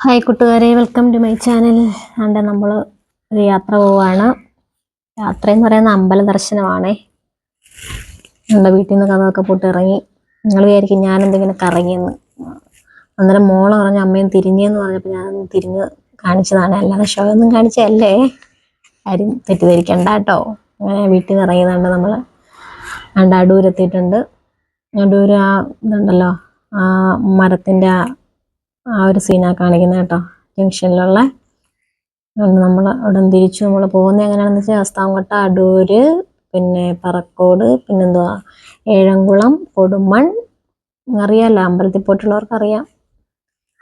Hi കൂട്ടുകാരെ. Welcome to my channel അവിടെ നമ്മൾ ഒരു യാത്ര പോവാണ്. യാത്ര എന്ന് പറയുന്ന അമ്പല ദർശനമാണേ. നമ്മുടെ വീട്ടിൽ നിന്ന് കഥമൊക്കെ പോട്ട് ഇറങ്ങി നിങ്ങൾ വിചാരിക്കും ഞാൻ എന്തെങ്കിലും കറങ്ങിയെന്ന്. അന്നേരം മോൾ പറഞ്ഞ അമ്മയും തിരിഞ്ഞെന്ന് പറഞ്ഞപ്പോൾ ഞാൻ തിരിഞ്ഞ് കാണിച്ചതാണ്. അല്ലാതെ ഷോ ഒന്നും കാണിച്ചല്ലേ ആരും തെറ്റിദ്ധരിക്കണ്ട കേട്ടോ. അങ്ങനെ വീട്ടിൽ നിന്ന് ഇറങ്ങിയതാണ് നമ്മൾ അണ്ട് അടൂരെത്തിയിട്ടുണ്ട്. അടൂർ ആ ഇതുണ്ടല്ലോ ആ മരത്തിന്റെ ആ ഒരു സീനാണ് കാണിക്കുന്നത് കേട്ടോ. ജംഗ്ഷനിലുള്ള നമ്മൾ അവിടെ നിന്ന് തിരിച്ചു നമ്മൾ പോകുന്നത് എങ്ങനെയാണെന്ന് വെച്ചാൽ അസ്താംകോട്ട അടൂര് പിന്നെ പറക്കോട് പിന്നെന്തുവാ? ഏഴംകുളം കൊടുമൺ അറിയാമല്ലോ അമ്പലത്തിൽ പോയിട്ടുള്ളവർക്ക് അറിയാം.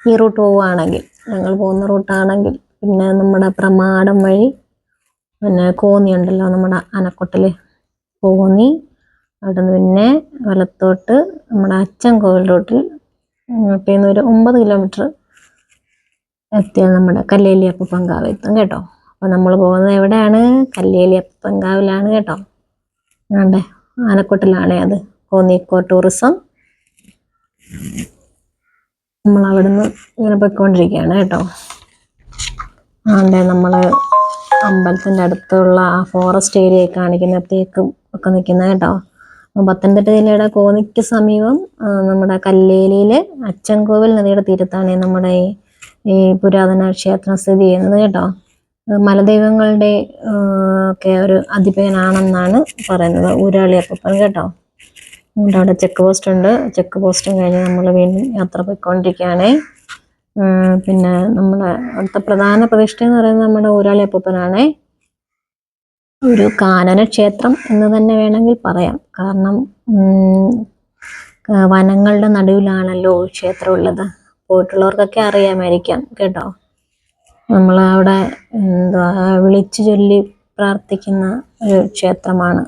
ഈ റൂട്ട് പോവുകയാണെങ്കിൽ ഞങ്ങൾ പോകുന്ന റൂട്ടാണെങ്കിൽ. പിന്നെ നമ്മുടെ പ്രമാടം വഴി പിന്നെ കോന്നി ഉണ്ടല്ലോ നമ്മുടെ അനക്കൊട്ടിൽ കോന്നി. അവിടെ നിന്ന് പിന്നെ വലത്തോട്ട് നമ്മുടെ അച്ചൻ കോവിൽ റൂട്ടിൽ നിന്ന് ഒരു ഒമ്പത് കിലോമീറ്റർ എത്തിയാൽ നമ്മുടെ കല്ലേലി അപ്പപ്പങ്കാവ് എത്തും കേട്ടോ. അപ്പോൾ നമ്മൾ പോകുന്നത് എവിടെയാണ്? കല്ലേലി അപ്പപ്പങ്കാവിലാണ് കേട്ടോ. അതെ ആനക്കൂട്ടിലാണേ അത്. കോന്നിക്കോ ടൂറിസം നമ്മൾ അവിടുന്ന് ഇങ്ങനെ പോയിക്കൊണ്ടിരിക്കുകയാണ് കേട്ടോ. ആണ്ടെ നമ്മൾ അമ്പലത്തിന്റെ അടുത്തുള്ള ആ ഫോറസ്റ്റ് ഏരിയ കാണിക്കുന്ന തേക്കും ഒക്കെ നിൽക്കുന്നത് കേട്ടോ. അപ്പം പത്തനംതിട്ട ജില്ലയുടെ കോന്നിക്ക് സമീപം നമ്മുടെ കല്ലേലിയിലെ അച്ചൻകോവിൽ നദിയുടെ തീരത്താണ് നമ്മുടെ ഈ പുരാതന ക്ഷേത്രം സ്ഥിതി ചെയ്യുന്നത് കേട്ടോ. മലദൈവങ്ങളുടെ ഒക്കെ ഒരു അധിപനാണെന്നാണ് പറയുന്നത്. ഊരാളി അപ്പൻ കേട്ടോ. അതുകൊണ്ട് അവിടെ ചെക്ക് പോസ്റ്റ് ഉണ്ട്. ചെക്ക് പോസ്റ്റും കഴിഞ്ഞ് നമ്മൾ വീണ്ടും യാത്ര പോയിക്കൊണ്ടിരിക്കുകയാണേ. പിന്നെ നമ്മുടെ അടുത്ത പ്രധാന പ്രതിഷ്ഠ എന്ന് പറയുന്നത് നമ്മുടെ ഊരാളി അപ്പൂപ്പനാണേ ഒരു കാനന ക്ഷേത്രം എന്ന് തന്നെ വേണമെങ്കിൽ പറയാം. കാരണം വനങ്ങളുടെ നടുവിലാണല്ലോ ക്ഷേത്രം ഉള്ളത് പോയിട്ടുള്ളവർക്കൊക്കെ അറിയാമായിരിക്കാം കേട്ടോ. നമ്മൾ അവിടെ എന്താ വിളിച്ചു ചൊല്ലി പ്രാർത്ഥിക്കുന്ന ഒരു ക്ഷേത്രമാണ്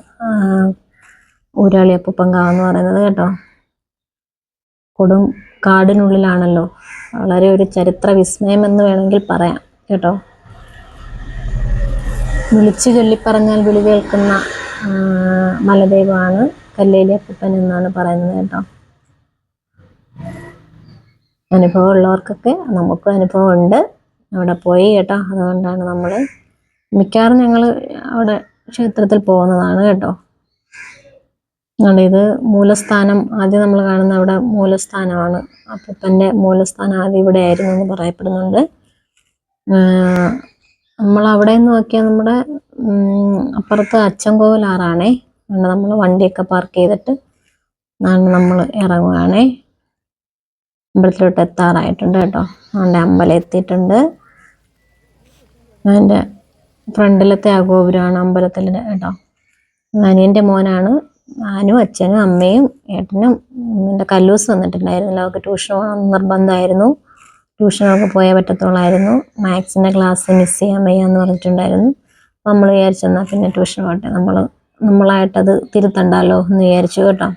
ഊരാളി അപ്പൂപ്പങ്കാവ് എന്ന് പറയുന്നത് കേട്ടോ. കൊടും കാടിനുള്ളിലാണല്ലോ. വളരെ ഒരു ചരിത്ര വിസ്മയം എന്ന് വേണമെങ്കിൽ പറയാം കേട്ടോ. വിളിച്ചു ചൊല്ലിപ്പറഞ്ഞാൽ വിളി കേൾക്കുന്ന മലദൈവമാണ് കല്ലേലി അപ്പൂപ്പൻ എന്നാണ് പറയുന്നത് കേട്ടോ. അനുഭവം ഉള്ളവർക്കൊക്കെ നമുക്കും അനുഭവം ഉണ്ട് അവിടെ പോയി കേട്ടോ. അതുകൊണ്ടാണ് നമ്മൾ മിക്കവാറും ഞങ്ങൾ അവിടെ ക്ഷേത്രത്തിൽ പോകുന്നതാണ് കേട്ടോ. അതുകൊണ്ട് ഇത് മൂലസ്ഥാനം ആദ്യം നമ്മൾ കാണുന്ന അവിടെ മൂലസ്ഥാനമാണ്. അപ്പൂപ്പന്റെ മൂലസ്ഥാനം ആദ്യം ഇവിടെ ആയിരുന്നു എന്ന് പറയപ്പെടുന്നുണ്ട്. നമ്മൾ അവിടെ നിന്ന് നോക്കിയാൽ നമ്മുടെ അപ്പുറത്ത് അച്ചൻകോവിൽ ആറാണേ. നമ്മൾ വണ്ടിയൊക്കെ പാർക്ക് ചെയ്തിട്ട് നമ്മൾ ഇറങ്ങുകയാണേ അമ്പലത്തിലോട്ട് എത്താറായിട്ടുണ്ട് കേട്ടോ. അതുകൊണ്ട് അമ്പലം എത്തിയിട്ടുണ്ട്. അതിന്റെ ഫ്രണ്ടിലത്തെ ആ ഗോപുരമാണ് അമ്പലത്തിൽ കേട്ടോ. അനിയന്റെ മോനാണ് ഞാനും അച്ഛനും അമ്മയും ഏട്ടനും. എന്റെ കല്ലൂസ് വന്നിട്ടുണ്ടായിരുന്നില്ല അവർക്ക് ട്യൂഷൻ പോകണം നിർബന്ധമായിരുന്നു. ട്യൂഷനൊക്കെ പോയേ പറ്റത്തുള്ളായിരുന്നു. മാത്സിന്റെ ക്ലാസ് മിസ് ചെയ്യാൻ വയ്യ എന്ന് പറഞ്ഞിട്ടുണ്ടായിരുന്നു. അപ്പോൾ നമ്മൾ വിചാരിച്ചെന്നാൽ പിന്നെ ട്യൂഷൻ പോട്ടെ. നമ്മൾ നമ്മളായിട്ടത് തിരുത്തണ്ടല്ലോ എന്ന് വിചാരിച്ചു കേട്ടോ.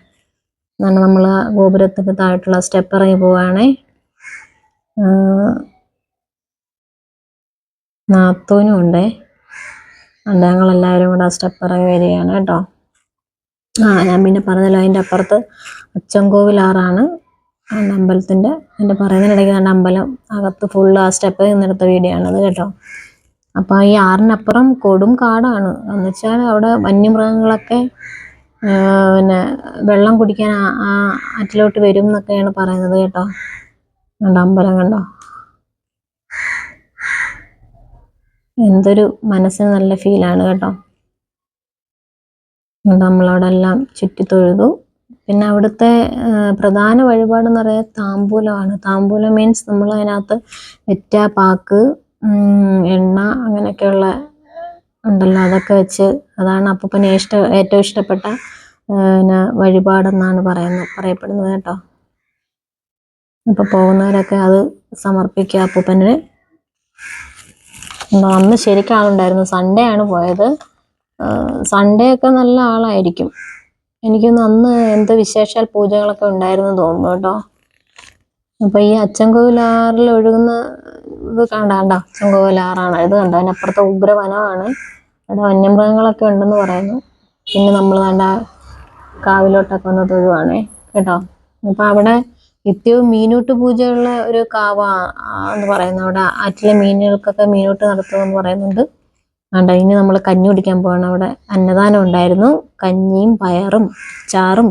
എന്നാൽ നമ്മൾ ഗോപുരത്തിന് താഴെയുള്ള സ്റ്റെപ്പ് ഇറങ്ങി പോവുകയാണേ നാത്തൂനും ഉണ്ടേ. അല്ല ഞങ്ങളെല്ലാവരും കൂടെ ആ സ്റ്റെപ്പ് ഇറങ്ങി വരികയാണ് കേട്ടോ. ആ ഞാൻ പിന്നെ പറഞ്ഞല്ലോ അതിന്റെ അപ്പുറത്ത് അച്ചൻകോവിലാറാണ് ആണ് അമ്പലത്തിന്റെ എന്റെ പറയുന്നതിനിടയ്ക്ക് കണ്ട അമ്പലം അകത്ത് ഫുൾ ആ സ്റ്റെപ്പ് നിന്നെടുത്ത വീഡിയോ ആണത് കേട്ടോ. അപ്പോൾ ഈ ആറിനപ്പുറം കൊടും കാടാണ്. എന്ന് വെച്ചാൽ അവിടെ വന്യമൃഗങ്ങളൊക്കെ പിന്നെ വെള്ളം കുടിക്കാൻ ആ- അറ്റിലോട്ട് വരും എന്നൊക്കെയാണ് പറയുന്നത് കേട്ടോ. കണ്ടോ അമ്പലം കണ്ടോ? എന്തൊരു മനസ്സിന് നല്ല ഫീലാണ് കേട്ടോ. അതുകൊണ്ട് നമ്മളവിടെ എല്ലാം പിന്നെ അവിടുത്തെ പ്രധാന വഴിപാടെന്ന് പറയുന്നത് താമ്പൂലമാണ് താമ്പൂലം മീൻസ് നമ്മൾ അതിനകത്ത് വെറ്റ പാക്ക് എണ്ണ അങ്ങനെയൊക്കെയുള്ള ഉണ്ടല്ലോ അതൊക്കെ വെച്ച് അതാണ് അപ്പൂപ്പന് ഇഷ്ട ഏറ്റവും ഇഷ്ടപ്പെട്ട പിന്നെ വഴിപാടെന്നാണ് പറയുന്നത് പറയപ്പെടുന്നത് കേട്ടോ. ഇപ്പം പോകുന്നവരൊക്കെ അത് സമർപ്പിക്കുക അപ്പൂപ്പന്. അന്ന് ശരിക്കും ആളുണ്ടായിരുന്നു. സൺഡേ ആണ് പോയത്. സൺഡേ ഒക്കെ നല്ല ആളായിരിക്കും. എനിക്കൊന്ന് അന്ന് എന്ത് വിശേഷാൽ പൂജകളൊക്കെ ഉണ്ടായിരുന്നു തോന്നുന്നു കേട്ടോ. അപ്പൊ ഈ അച്ചൻകോവിലാറിൽ ഒഴുകുന്ന ഇത് കണ്ടാണ്ട അച്ചൻകോവിലാറാണ് ഇത് കണ്ട? അതിനപ്പുറത്തെ ഉഗ്രവനമാണ്. അവിടെ വന്യമൃഗങ്ങളൊക്കെ ഉണ്ടെന്ന് പറയുന്നു. പിന്നെ നമ്മൾ കണ്ട കാവിലോട്ടൊക്കെ ഒന്ന് തൊഴുവാണേ കേട്ടോ? അപ്പൊ അവിടെ നിത്യവും മീനൂട്ട് പൂജയുള്ള ഒരു കാവ എന്ന് പറയുന്നു. അവിടെ ആറ്റിലെ മീനുകൾക്കൊക്കെ മീനൂട്ട് നടത്തുമെന്ന് പറയുന്നുണ്ട്. അതുകൊണ്ട് ഇനി നമ്മൾ കഞ്ഞി കുടിക്കാൻ പോവാണ്. അവിടെ അന്നദാനം ഉണ്ടായിരുന്നു. കഞ്ഞിയും പയറും ചാറും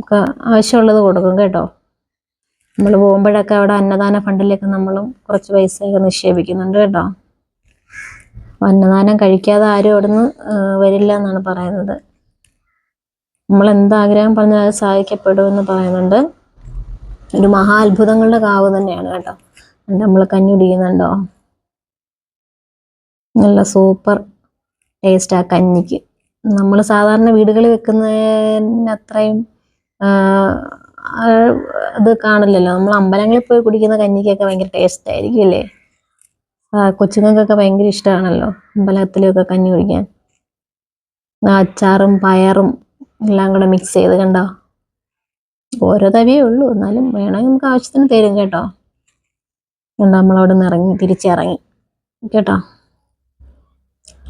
ഒക്കെ ആവശ്യമുള്ളത് കൊടുക്കും കേട്ടോ. നമ്മൾ പോകുമ്പോഴൊക്കെ അവിടെ അന്നദാന ഫണ്ടിലേക്ക് നമ്മളും കുറച്ച് പൈസയൊക്കെ നിക്ഷേപിക്കുന്നുണ്ട് കേട്ടോ. അന്നദാനം കഴിക്കാതെ ആരും അവിടുന്ന് വരില്ല എന്നാണ് പറയുന്നത്. നമ്മൾ എന്താഗ്രഹം പറഞ്ഞാൽ അത് സഹായിക്കപ്പെടുമെന്ന് പറയുന്നുണ്ട്. ഒരു മഹാ അത്ഭുതങ്ങളുടെ കാവ് തന്നെയാണ് കേട്ടോ. നമ്മൾ കഞ്ഞി കുടിക്കുന്നുണ്ടോ? നല്ല സൂപ്പർ ടേസ്റ്റ് ആ കഞ്ഞിക്ക്. നമ്മൾ സാധാരണ വീടുകളിൽ വെക്കുന്നതിന് അത്രയും ഇത് കാണില്ലല്ലോ. നമ്മൾ അമ്പലങ്ങളിൽ പോയി കുടിക്കുന്ന കഞ്ഞിക്കൊക്കെ ഭയങ്കര ടേസ്റ്റ് ആയിരിക്കും അല്ലേ? കൊച്ചുങ്ങൾക്കൊക്കെ ഭയങ്കര ഇഷ്ടമാണല്ലോ അമ്പലത്തിലൊക്കെ കഞ്ഞി കുടിക്കാൻ. അച്ചാറും പയറും എല്ലാം കൂടെ മിക്സ് ചെയ്ത് കണ്ടോ? ഓരോ തവിയേ ഉള്ളൂ. എന്നാലും വേണമെങ്കിൽ നമുക്ക് ആവശ്യത്തിന് തരും കേട്ടോ. കണ്ടോ? നമ്മളവിടെ നിന്ന് ഇറങ്ങി തിരിച്ചിറങ്ങി. കേട്ടോ?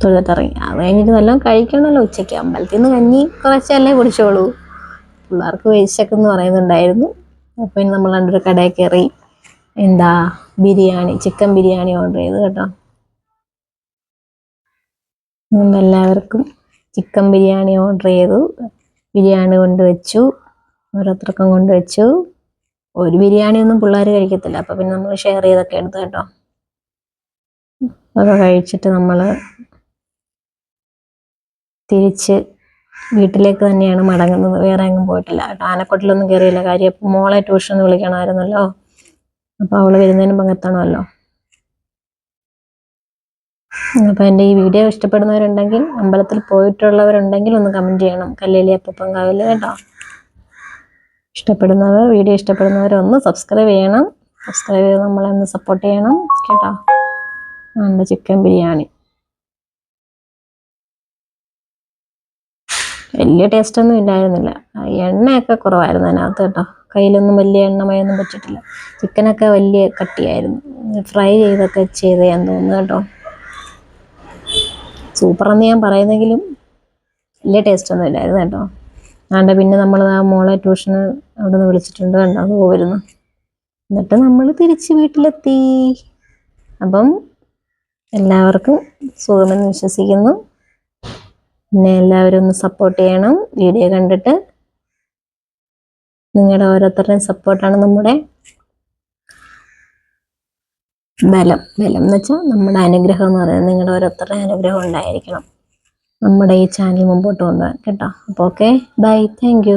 തൊഴുത്തിറങ്ങി അത് കഴിഞ്ഞിട്ട് വല്ലതും കഴിക്കണമല്ലോ ഉച്ചയ്ക്ക്. അമ്പലത്തിൽ നിന്ന് കഞ്ഞി കുറച്ചല്ലേ കുടിച്ചോളൂ. പിള്ളേർക്ക് വിശക്കെന്ന് പറയുന്നുണ്ടായിരുന്നു. അപ്പം ഇനി നമ്മൾ രണ്ടൊരു കടയിൽ കയറി എന്താ ബിരിയാണി ചിക്കൻ ബിരിയാണി ഓർഡർ ചെയ്തു കേട്ടോ. എല്ലാവർക്കും ചിക്കൻ ബിരിയാണി ഓർഡർ ചെയ്തു. ബിരിയാണി കൊണ്ടുവച്ചു ഓരോരുത്തർക്കും കൊണ്ടുവച്ചു ഒരു ബിരിയാണി ഒന്നും പിള്ളേർ കഴിക്കത്തില്ല. അപ്പം പിന്നെ നമ്മൾ ഷെയർ ചെയ്തൊക്കെ എടുത്തു കേട്ടോ. അതൊക്കെ കഴിച്ചിട്ട് നമ്മൾ തിരിച്ച് വീട്ടിലേക്ക് തന്നെയാണ് മടങ്ങുന്നത്. വേറെ എങ്ങും പോയിട്ടില്ല. കേട്ടോ ആനക്കൊട്ടിലൊന്നും കയറിയില്ല കാര്യം മോളെ ട്യൂഷന് വിളിക്കണമായിരുന്നല്ലോ. അപ്പോൾ അവൾ വരുന്നതിന് പങ്കെത്തണമല്ലോ അപ്പോൾ എന്റെ ഈ വീഡിയോ ഇഷ്ടപ്പെടുന്നവരുണ്ടെങ്കിൽ അമ്പലത്തിൽ പോയിട്ടുള്ളവരുണ്ടെങ്കിൽ ഒന്ന് കമന്റ് ചെയ്യണം. കല്ലേലി അപ്പപ്പങ്കാവിൽ കേട്ടോ. ഇഷ്ടപ്പെടുന്നവർ വീഡിയോ ഇഷ്ടപ്പെടുന്നവരൊന്ന് സബ്സ്ക്രൈബ് ചെയ്യണം. സബ്സ്ക്രൈബ് ചെയ്ത് നമ്മളെ ഒന്ന് സപ്പോർട്ട് ചെയ്യണം. കേട്ടോ. നമ്മുടെ ചിക്കൻ ബിരിയാണി. വലിയ ടേസ്റ്റൊന്നും ഇല്ലായിരുന്നില്ല. എണ്ണയൊക്കെ കുറവായിരുന്നു അതിനകത്ത് കേട്ടോ. കയ്യിലൊന്നും വലിയ എണ്ണമയൊന്നും വെച്ചിട്ടില്ല. ചിക്കനൊക്കെ വലിയ കട്ടിയായിരുന്നു. ഫ്രൈ ചെയ്തൊക്കെ ചെയ്തതാന്ന് തോന്നുന്നു കേട്ടോ. സൂപ്പറെന്ന് ഞാൻ പറയുന്നെങ്കിലും വലിയ ടേസ്റ്റൊന്നും ഇല്ലായിരുന്നു കേട്ടോ. ആണ്ട് പിന്നെ നമ്മൾ ആ മോളെ ട്യൂഷന് അവിടെ നിന്ന് വിളിച്ചിട്ടുണ്ട് കണ്ടോ അത് പോയിരുന്നു. എന്നിട്ട് നമ്മൾ തിരിച്ച് വീട്ടിലെത്തി. അപ്പം എല്ലാവർക്കും സുഖമെന്ന് വിശ്വസിക്കുന്നു. പിന്നെ എല്ലാവരും ഒന്ന് സപ്പോർട്ട് ചെയ്യണം. വീഡിയോ കണ്ടിട്ട് നിങ്ങളുടെ ഓരോരുത്തരുടെയും സപ്പോർട്ടാണ് നമ്മുടെ ബലം. ബലം എന്ന് വെച്ചാൽ നമ്മുടെ അനുഗ്രഹം എന്ന് പറയുന്നത് നിങ്ങളുടെ ഓരോരുത്തരുടെ അനുഗ്രഹം ഉണ്ടായിരിക്കണം. നമ്മുടെ ഈ ചാനൽ മുമ്പോട്ട് കൊണ്ടുപോകാൻ കേട്ടോ? അപ്പോൾ ഓക്കെ ബൈ താങ്ക്